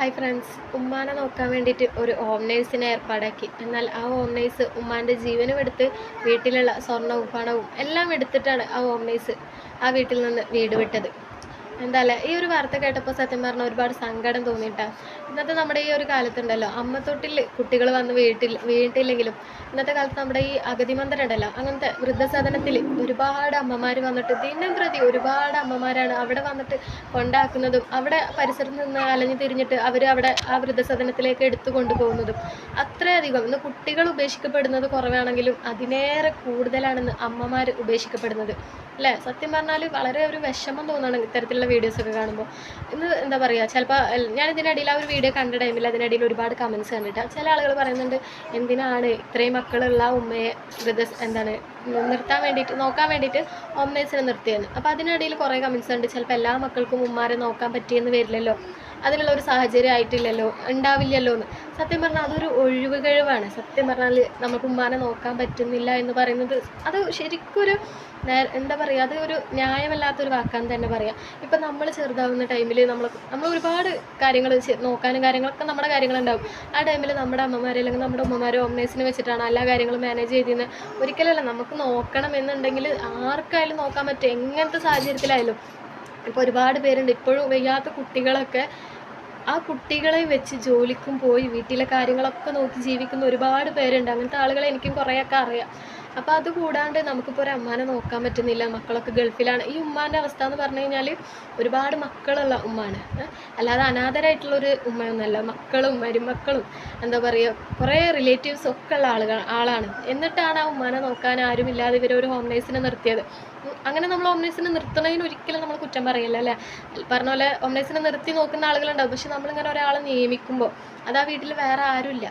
Hi friends ഉമ്മാനെ നോക്കാൻ വേണ്ടിയിട്ട് ഒരു ഹോം നേഴ്സിനെ ഏർപ്പാടാക്കി. എന്നാൽ ആ ഹോം നേഴ്സ് ഉമ്മാന്റെ ജീവനും എടുത്ത് വീട്ടിലുള്ള സ്വർണവും പണവും എല്ലാം എടുത്തിട്ടാണ് ആ ഹോം നേഴ്സ് ആ വീട്ടിൽ നിന്ന് വീട് വിട്ടത്. എന്താല്ലേ ഈ ഒരു വാർത്ത കേട്ടപ്പോൾ സത്യം പറഞ്ഞാൽ ഒരുപാട് സങ്കടം തോന്നിയിട്ടാ. ഇന്നത്തെ നമ്മുടെ ഈ ഒരു കാലത്തുണ്ടല്ലോ അമ്മത്തൊട്ടിൽ കുട്ടികൾ വന്ന് വീട്ടിൽ വീട്ടില്ലെങ്കിലും ഇന്നത്തെ കാലത്ത് നമ്മുടെ ഈ അഗതിമന്ദിരം ഉണ്ടല്ലോ അങ്ങനത്തെ വൃദ്ധസദനത്തിൽ ഒരുപാട് അമ്മമാർ വന്നിട്ട് ദിനം പ്രതി ഒരുപാട് അമ്മമാരാണ് അവിടെ വന്നിട്ട് കൊണ്ടാക്കുന്നതും അവിടെ പരിസരത്ത് നിന്ന് അലഞ്ഞു തിരിഞ്ഞിട്ട് അവർ അവിടെ ആ വൃദ്ധസദനത്തിലേക്ക് എടുത്തു കൊണ്ടുപോകുന്നതും അത്രയധികം. ഇന്ന് കുട്ടികൾ ഉപേക്ഷിക്കപ്പെടുന്നത് കുറവാണെങ്കിലും അതിനേറെ കൂടുതലാണെന്ന് അമ്മമാർ ഉപേക്ഷിക്കപ്പെടുന്നത്. അല്ലേ? സത്യം പറഞ്ഞാൽ വളരെ ഒരു വിഷമം തോന്നുകയാണ് ഇത്തരത്തിലുള്ള വീഡിയോസൊക്കെ കാണുമ്പോൾ ഇന്ന് എന്താ പറയുക ചിലപ്പോൾ ഞാൻ ഇതിനിടയിൽ ആ ഒരു വീഡിയോ കണ്ട ടൈമിൽ അതിനിടയിൽ ഒരുപാട് കമൻസ് കണ്ടിട്ട്. ചില ആളുകൾ പറയുന്നുണ്ട് എന്തിനാണ് ഇത്രയും മക്കളുള്ള ഉമ്മയെ എന്താണ് നിർത്താൻ വേണ്ടിയിട്ട് നോക്കാൻ വേണ്ടിയിട്ട് ഹോം നേഴ്സിനെ നിർത്തിയെന്ന്. അപ്പോൾ അതിനിടയിൽ കുറേ കമൻസ് ഉണ്ട് ചിലപ്പോൾ എല്ലാ മക്കൾക്കും ഉമ്മാരെ നോക്കാൻ പറ്റിയെന്ന് വരില്ലല്ലോ അതിനുള്ള ഒരു സാഹചര്യം ആയിട്ടില്ലല്ലോ ഉണ്ടാവില്ലല്ലോ എന്ന് സത്യം പറഞ്ഞാൽ അതൊരു ഒഴിവ് കഴിവാണ് സത്യം പറഞ്ഞാൽ നമുക്ക് ഉമ്മാനെ നോക്കാൻ പറ്റുന്നില്ല എന്ന് പറയുന്നത് അത് ശരിക്കൊരു എന്താ പറയുക അത് ഒരു ന്യായമല്ലാത്തൊരു വാക്കാന്ന് തന്നെ പറയാം. ഇപ്പം നമ്മൾ ചെറുതാവുന്ന ടൈമിൽ നമ്മൾ നമ്മൾ ഒരുപാട് കാര്യങ്ങൾ നോക്കാനും കാര്യങ്ങളൊക്കെ നമ്മുടെ കാര്യങ്ങളുണ്ടാവും. ആ ടൈമിൽ നമ്മുടെ അമ്മമാരെ അല്ലെങ്കിൽ നമ്മുടെ ഉമ്മമാരോ അമ്മേസിനെ വെച്ചിട്ടാണ് എല്ലാ കാര്യങ്ങളും മാനേജ് ചെയ്തിരുന്നത് ഒരിക്കലല്ല നമുക്ക് നോക്കണം എന്നുണ്ടെങ്കിൽ ആർക്കായാലും നോക്കാൻ പറ്റും. എങ്ങനത്തെ സാഹചര്യത്തിലായാലും. ഇപ്പോൾ ഒരുപാട് പേരുണ്ട്. ഇപ്പോഴും വയ്യാത്ത കുട്ടികളൊക്കെ ആ കുട്ടികളെ വെച്ച് ജോലിക്കും പോയി വീട്ടിലെ കാര്യങ്ങളൊക്കെ നോക്കി ജീവിക്കുന്ന ഒരുപാട് പേരുണ്ട്. അങ്ങനത്തെ ആളുകളെ എനിക്കും കുറേയൊക്കെ അറിയാം. അപ്പോൾ അത് കൂടാണ്ട് നമുക്കിപ്പോൾ ഒരു അമ്മാനെ നോക്കാൻ പറ്റുന്നില്ല മക്കളൊക്കെ ഗൾഫിലാണ്. ഈ ഉമ്മാന്റെ അവസ്ഥ എന്ന് പറഞ്ഞു കഴിഞ്ഞാൽ ഒരുപാട് മക്കളുള്ള ഉമ്മാണ്? അല്ലാതെ അനാഥരായിട്ടുള്ളൊരു ഉമ്മയൊന്നുമല്ല. മക്കളും മരുമക്കളും എന്താ പറയുക കുറേ റിലേറ്റീവ്സ് ഒക്കെ ഉള്ള ആളുകൾ ആളാണ്. എന്നിട്ടാണ് ആ ഉമ്മാനെ നോക്കാൻ ആരുമില്ലാതെ ഇവരെ ഒരു ഹോം നേഴ്സിനെ നിർത്തിയത്. അങ്ങനെ നമ്മൾ ഹോം നേഴ്സിനെ നിർത്തണതിന് ഒരിക്കലും നമ്മൾ കുറ്റം പറയില്ല അല്ലേ? പറഞ്ഞ പോലെ ഹോം നേഴ്സിനെ നിർത്തി നോക്കുന്ന ആളുകളുണ്ടാവും. പക്ഷെ നമ്മളിങ്ങനെ ഒരാളെ നിയമിക്കുമ്പോൾ അത് ആ വീട്ടിൽ വേറെ ആരുമില്ല.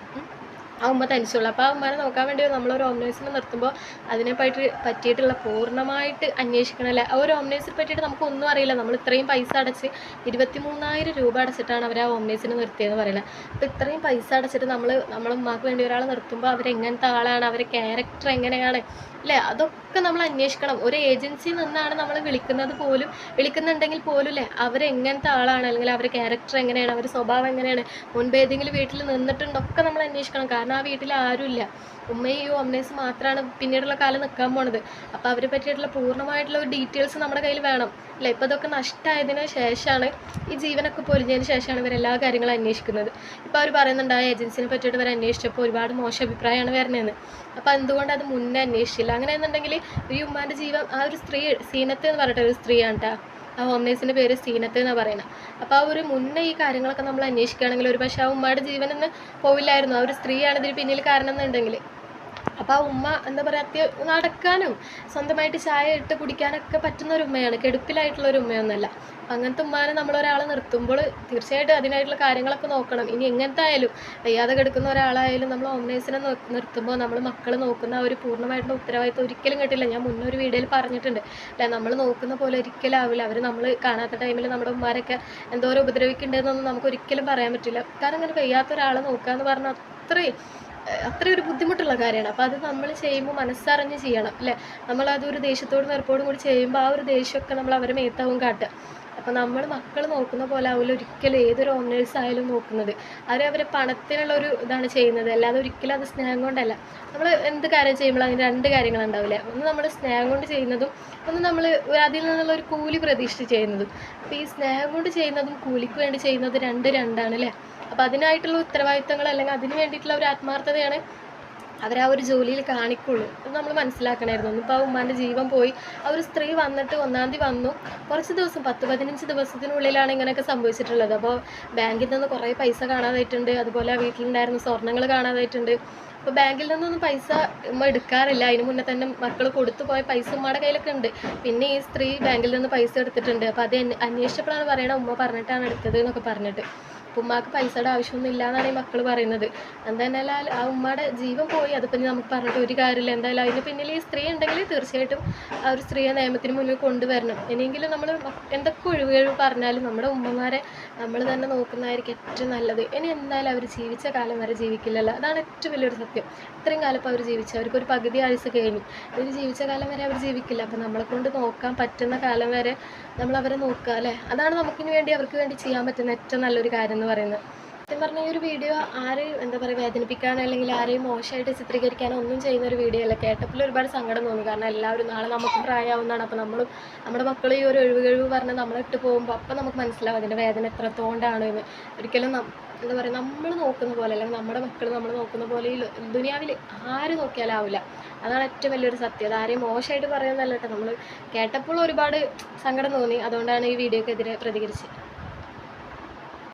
ആ ഉമ്മ തനിച്ചുള്ളൂ. അപ്പോൾ ആ ഉമ്മനെ നോക്കാൻ വേണ്ടി നമ്മളൊരു ഓംനേഴ്സിനെ നേഴ്സിനെ നിർത്തുമ്പോൾ അതിനെ പറ്റി പറ്റിയിട്ടുള്ള പൂർണമായിട്ട് അന്വേഷിക്കണമല്ലേ ആ ഒരു ഓംനേഴ്സിനെ പറ്റിയിട്ട് നമുക്ക് ഒന്നും അറിയില്ല. നമ്മൾ ഇത്രയും പൈസ അടച്ച് ഇരുപത്തി മൂന്നായിരം രൂപ അടച്ചിട്ടാണ് അവർ ആ ഓംനേഴ്സിനെ നിർത്തിയെന്ന് പറയുന്നത്. അപ്പോൾ ഇത്രയും പൈസ അടച്ചിട്ട് നമ്മൾ നമ്മളെ ഉമ്മാക്ക് വേണ്ടി ഒരാളെ നിർത്തുമ്പോൾ അവരെങ്ങനത്തെ ആളാണ്? അവരെ ക്യാരക്ടർ എങ്ങനെയാണ്? അല്ലേ? അതൊക്കെ നമ്മൾ അന്വേഷിക്കണം. ഒരു ഏജൻസിയിൽ നിന്നാണ് നമ്മൾ വിളിക്കുന്നത് പോലും വിളിക്കുന്നുണ്ടെങ്കിൽ പോലും അല്ലേ? അവരെങ്ങനത്തെ ആളാണ്? അല്ലെങ്കിൽ അവരുടെ ക്യാരക്ടർ എങ്ങനെയാണ്? അവരുടെ സ്വഭാവം എങ്ങനെയാണ്? മുൻപ് ഏതെങ്കിലും വീട്ടിൽ നിന്നിട്ടുണ്ടൊക്കെ നമ്മൾ അന്വേഷിക്കണം. കാരണം ആ വീട്ടിൽ ആരുമില്ല. ഉമ്മയോ അമ്മേസും മാത്രമാണ് പിന്നീടുള്ള കാലം നിൽക്കാൻ പോണത്. അപ്പോൾ അവരെ പറ്റിയിട്ടുള്ള പൂർണമായിട്ടുള്ള ഒരു ഡീറ്റെയിൽസ് നമ്മുടെ കയ്യിൽ വേണം അല്ലേ? ഇപ്പോൾ ഇതൊക്കെ നഷ്ടമായതിനു ശേഷമാണ് ഈ ജീവനൊക്കെ പൊലിഞ്ഞതിന് ശേഷമാണ് ഇവർ എല്ലാ കാര്യങ്ങളും അന്വേഷിക്കുന്നത്. ഇപ്പോൾ അവർ പറയുന്നുണ്ട് ആ ഏജൻസിനെ പറ്റിയിട്ട് ഇവർ അന്വേഷിച്ചപ്പോൾ ഒരുപാട് മോശം അഭിപ്രായമാണ് വരുന്നതെന്ന് അപ്പോൾ എന്തുകൊണ്ട് അത് മുന്നേ അന്വേഷിച്ചില്ല? അങ്ങനെ എന്നുണ്ടെങ്കിൽ ഈ ഉമ്മാന്റെ ജീവൻ ആ ഒരു സ്ത്രീ സീനത്ത് എന്ന് പറഞ്ഞിട്ട് ഒരു സ്ത്രീയാണ് ആ ഹോം നേഴ്സിന്റെ പേര് സീനത്ത് എന്നാണ് പറയുന്നത് അപ്പോൾ ആ ഒരു മുന്നേ ഈ കാര്യങ്ങളൊക്കെ നമ്മൾ അന്വേഷിക്കുകയാണെങ്കിൽ ഒരു പക്ഷേ ആ ഉമ്മയുടെ ജീവനൊന്ന് പോവില്ലായിരുന്നു. ആ ഒരു സ്ത്രീയാണ് ഇതിന് പിന്നിൽ കാരണം എന്നുണ്ടെങ്കിൽ അപ്പോൾ ആ ഉമ്മ എന്താ പറയുക നടക്കാനും സ്വന്തമായിട്ട് ചായ ഇട്ട് കുടിക്കാനൊക്കെ പറ്റുന്ന ഒരു ഉമ്മയാണ്. കെടുപ്പിലായിട്ടുള്ള ഒരു ഉമ്മയൊന്നുമല്ല. അങ്ങനത്തെ ഉമ്മാനെ നമ്മൾ ഒരാളെ നിർത്തുമ്പോൾ തീർച്ചയായിട്ടും അതിനായിട്ടുള്ള കാര്യങ്ങളൊക്കെ നോക്കണം. ഇനി എങ്ങനത്തെ ആയാലും വയ്യാതെ കിടക്കുന്ന ഒരാളായാലും നമ്മൾ ഓംനേഴ്സിനെ നിർത്തുമ്പോൾ നമ്മൾ മക്കൾ നോക്കുന്ന ആ ഒരു പൂർണമായിട്ടുള്ള ഉത്തരവാദിത്വം ഒരിക്കലും കിട്ടില്ല. ഞാൻ മുന്നേ ഒരു വീഡിയോയിൽ പറഞ്ഞിട്ടുണ്ട്. അല്ലെ നമ്മൾ നോക്കുന്ന പോലെ ഒരിക്കലും ആവില്ല. അവർ നമ്മൾ കാണാത്ത ടൈമിൽ നമ്മുടെ ഉമ്മാരൊക്കെ എന്തോരം ഉപദ്രവിക്കുന്നുണ്ടെന്നൊന്നും നമുക്ക് ഒരിക്കലും പറയാൻ പറ്റില്ല. കാരണം അങ്ങനെ വയ്യാത്ത ഒരാളെ നോക്കുക എന്ന് പറഞ്ഞാൽ അത്രയും ഏഹ് അത്രയും ഒരു ബുദ്ധിമുട്ടുള്ള കാര്യമാണ്. അപ്പോൾ അത് നമ്മൾ ചെയ്യുമ്പോൾ മനസ്സറിഞ്ഞ് ചെയ്യണം അല്ലേ? നമ്മളത് ഒരു ദേഷ്യത്തോടും വെറുപ്പോടും കൂടി ചെയ്യുമ്പോൾ ആ ഒരു ദേഷ്യമൊക്കെ നമ്മൾ അവരെ മേത്താവും കാട്ടുക. അപ്പോൾ നമ്മൾ മക്കൾ നോക്കുന്ന പോലെ ആവില്ല ഒരിക്കലും ഏതൊരു ഓണേഴ്സ് ആയാലും നോക്കുന്നത്. അവർ അവരെ പണത്തിനുള്ള ഒരു ഇതാണ് ചെയ്യുന്നത്. അല്ലാതെ ഒരിക്കലും അത് സ്നേഹം കൊണ്ടല്ല. നമ്മൾ എന്ത് കാര്യം ചെയ്യുമ്പോൾ അതിന് രണ്ട് കാര്യങ്ങളുണ്ടാവില്ലേ ഒന്ന് നമ്മൾ സ്നേഹം കൊണ്ട് ചെയ്യുന്നതും ഒന്ന് നമ്മൾ അതിൽ നിന്നുള്ള ഒരു കൂലി പ്രതീക്ഷിച്ച് ചെയ്യുന്നതും. അപ്പോൾ ഈ സ്നേഹം കൊണ്ട് ചെയ്യുന്നതും കൂലിക്ക് വേണ്ടി ചെയ്യുന്നത് രണ്ട് രണ്ടാണ് അല്ലേ? അപ്പോൾ അതിനായിട്ടുള്ള ഉത്തരവാദിത്തങ്ങൾ അല്ലെങ്കിൽ അതിന് വേണ്ടിയിട്ടുള്ള ഒരു ആത്മാർത്ഥതയാണ് അവർ ആ ഒരു ജോലിയിൽ കാണിക്കുള്ളൂ. അത് നമ്മൾ മനസ്സിലാക്കണമായിരുന്നു ഇന്നിപ്പോൾ ആ ഉമ്മാന്റെ ജീവൻ പോയി. ആ ഒരു സ്ത്രീ വന്നിട്ട് ഒന്നാം തീയതി വന്നു. കുറച്ച് ദിവസം പത്ത് പതിനഞ്ച് ദിവസത്തിനുള്ളിലാണ് ഇങ്ങനെയൊക്കെ സംഭവിച്ചിട്ടുള്ളത്. അപ്പോൾ ബാങ്കിൽ നിന്ന് കുറേ പൈസ കാണാതായിട്ടുണ്ട്. അതുപോലെ ആ വീട്ടിലുണ്ടായിരുന്ന സ്വർണങ്ങൾ കാണാതായിട്ടുണ്ട്. അപ്പോൾ ബാങ്കിൽ നിന്നൊന്നും പൈസ ഉമ്മ എടുക്കാറില്ല. അതിന് മുന്നേ തന്നെ മക്കൾ കൊടുത്തു പോയ പൈസ ഉമ്മയുടെ കയ്യിലൊക്കെ ഉണ്ട്. പിന്നെ ഈ സ്ത്രീ ബാങ്കിൽ നിന്ന് പൈസ എടുത്തിട്ടുണ്ട്. അപ്പോൾ അത് അന്വേ- അന്വേഷിച്ചപ്പോഴാണ് പറയണത് ഉമ്മ പറഞ്ഞിട്ടാണ് എടുത്തത് എന്നൊക്കെ പറഞ്ഞിട്ട്. ഉമ്മാക്ക് പൈസയുടെ ആവശ്യമൊന്നും ഇല്ല എന്നാണ് ഈ മക്കൾ പറയുന്നത്. എന്തായാലും ആ ഉമ്മയുടെ ജീവൻ പോയി. അതിപ്പം നമുക്ക് പറഞ്ഞിട്ട് ഒരു കാര്യമില്ല. എന്തായാലും അതിന് പിന്നിൽ ഈ സ്ത്രീ ഉണ്ടെങ്കിൽ തീർച്ചയായിട്ടും ആ ഒരു സ്ത്രീയെ നിയമത്തിന് മുന്നിൽ കൊണ്ടുവരണം. ഇനിയെങ്കിലും നമ്മൾ എന്തൊക്കെ ഒഴിവുകൾ പറഞ്ഞാലും നമ്മുടെ ഉമ്മമാരെ നമ്മൾ തന്നെ നോക്കുന്നതായിരിക്കും ഏറ്റവും നല്ലത്. ഇനി എന്തായാലും അവർ ജീവിച്ച കാലം വരെ ജീവിക്കില്ലല്ലോ. അതാണ് ഏറ്റവും വലിയൊരു സത്യം. ഇത്രയും കാലം അവർ ജീവിച്ചു. അവർക്ക് ഒരു പകുതി ആയുസ് കഴിഞ്ഞു. ഇവർ ജീവിച്ച കാലം വരെ അവർ ജീവിക്കില്ല. അപ്പം നമ്മളെ കൊണ്ട് നോക്കാൻ പറ്റുന്ന കാലം വരെ നമ്മൾ അവരെ നോക്കുക അല്ലേ? അതാണ് നമുക്കിന് വേണ്ടി അവർക്ക് വേണ്ടി ചെയ്യാൻ പറ്റുന്ന ഏറ്റവും നല്ലൊരു കാര്യം എന്ന് പറയുന്നത്. സത്യം പറഞ്ഞാൽ ഈ ഒരു വീഡിയോ ആരെയും എന്താ പറയുക വേദനിപ്പിക്കാനോ അല്ലെങ്കിൽ ആരെയും മോശമായിട്ട് ചിത്രീകരിക്കാനോ ഒന്നും ചെയ്യുന്ന ഒരു വീഡിയോ അല്ല. കേട്ടപ്പോൾ ഒരുപാട് സങ്കടം തോന്നി. കാരണം എല്ലാവരും നാളെ നമുക്ക് പ്രായമാവുന്നതാണ് അപ്പോൾ നമ്മളും നമ്മുടെ മക്കൾ ഈ ഒരു ഒഴിവ് കഴിവ് പറഞ്ഞ് നമ്മളിട്ട് പോകുമ്പോൾ അപ്പം നമുക്ക് മനസ്സിലാവും അതിന്റെ വേദന എത്രത്തോണ്ടാണ് എന്ന്. ഒരിക്കലും എന്താ പറയുക നമ്മൾ നോക്കുന്ന പോലെ അല്ലെങ്കിൽ നമ്മുടെ മക്കൾ നമ്മൾ നോക്കുന്ന പോലെ ഈ ദുനിയാവിൽ ആര് നോക്കിയാലാവില്ല അതാണ് ഏറ്റവും വലിയൊരു സത്യം. ആരെയും മോശമായിട്ട് പറയുന്നതല്ല കേട്ടോ. നമ്മൾ കേട്ടപ്പോൾ ഒരുപാട് സങ്കടം തോന്നി. അതുകൊണ്ടാണ് ഈ വീഡിയോക്കെതിരെ പ്രതികരിച്ചത്.